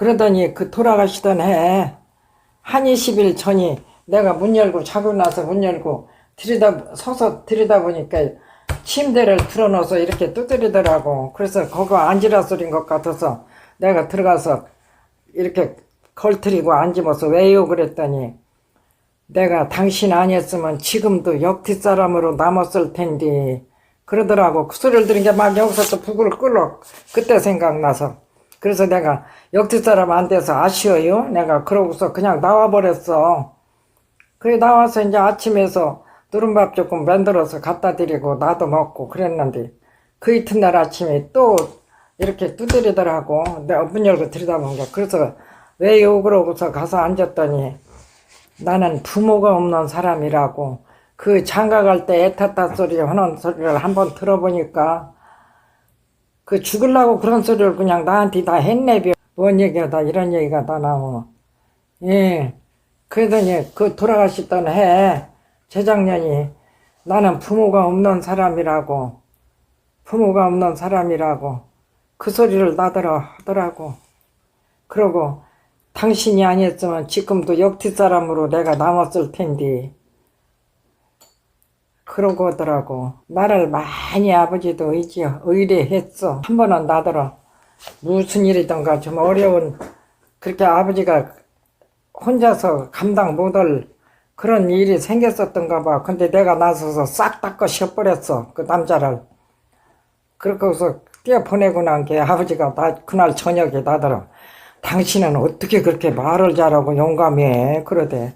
그러더니 그 돌아가시던 해, 한 20일 전이 내가 문 열고 자고 나서 문 열고 들여다, 서서 들여다보니까 침대를 틀어놓아서 이렇게 두드리더라고. 그래서 거기 앉으라 소린 것 같아서 내가 들어가서 이렇게 걸트리고 앉으면서 왜요? 그랬더니 내가 당신 아니었으면 지금도 역티 사람으로 남았을 텐데 그러더라고 그 소리를 들은 게 막 여기서 또 북을 끌어 그때 생각나서 그래서 내가 역티 사람 안 돼서 아쉬워요. 내가 그러고서 그냥 나와버렸어. 그래 나와서 이제 아침에서 누른밥 조금 만들어서 갖다 드리고 나도 먹고 그랬는데 그 이튿날 아침에 또 이렇게 두드리더라고. 내가 문 열고 들여다본 게. 그래서 왜요? 그러고서 가서 앉았더니 나는 부모가 없는 사람이라고 그 장가 갈 때 애탔다 소리 하는 소리를 한번 들어보니까 그 죽으려고 그런 소리를 그냥 나한테 다 했네벼 뭔 얘기야 다 이런 얘기가 다 나오고 예. 그러더니 그 돌아가셨던 해. 재작년이 나는 부모가 없는 사람이라고 부모가 없는 사람이라고 그 소리를 나더라 하더라고. 그러고 당신이 아니었으면 지금도 역티 사람으로 내가 남았을 텐데. 그러고 하더라고. 나를 많이 아버지도 의지, 의뢰했어. 한 번은 나더러 무슨 일이던가 좀 어려운, 그렇게 아버지가 혼자서 감당 못할 그런 일이 생겼었던가 봐. 근데 내가 나서서 싹 닦아 쉬어버렸어. 그 남자를. 그렇게 해서 뛰어보내고 난 게 아버지가 나, 그날 저녁에 나더러 당신은 어떻게 그렇게 말을 잘하고 용감해? 그러대.